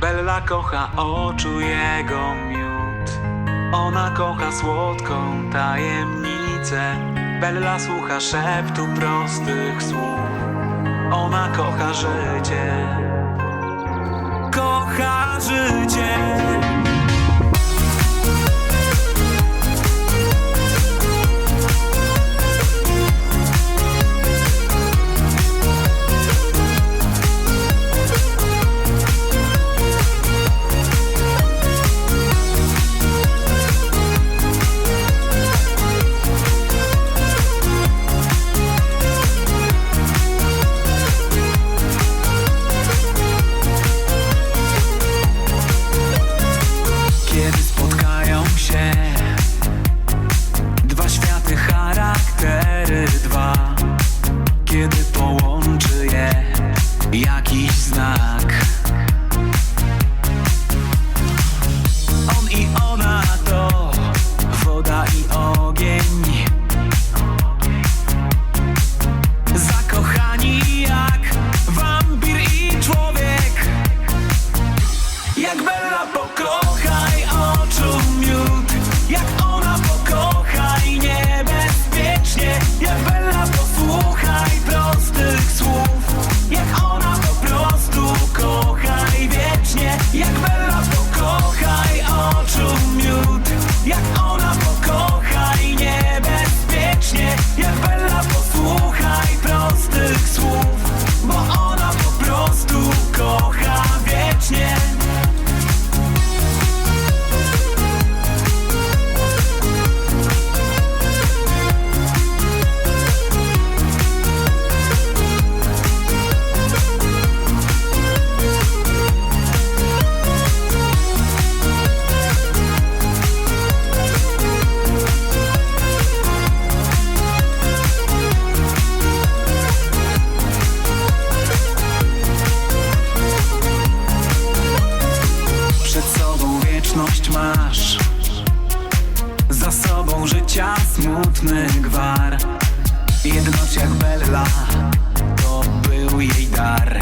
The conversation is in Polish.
Bella kocha oczu jego miód. Ona kocha słodką tajemnicę. Bella słucha szeptu prostych słów. Ona kocha życie. Kocha życie. masz Za sobą życia smutny gwar. Jedna jak Bella To był jej dar.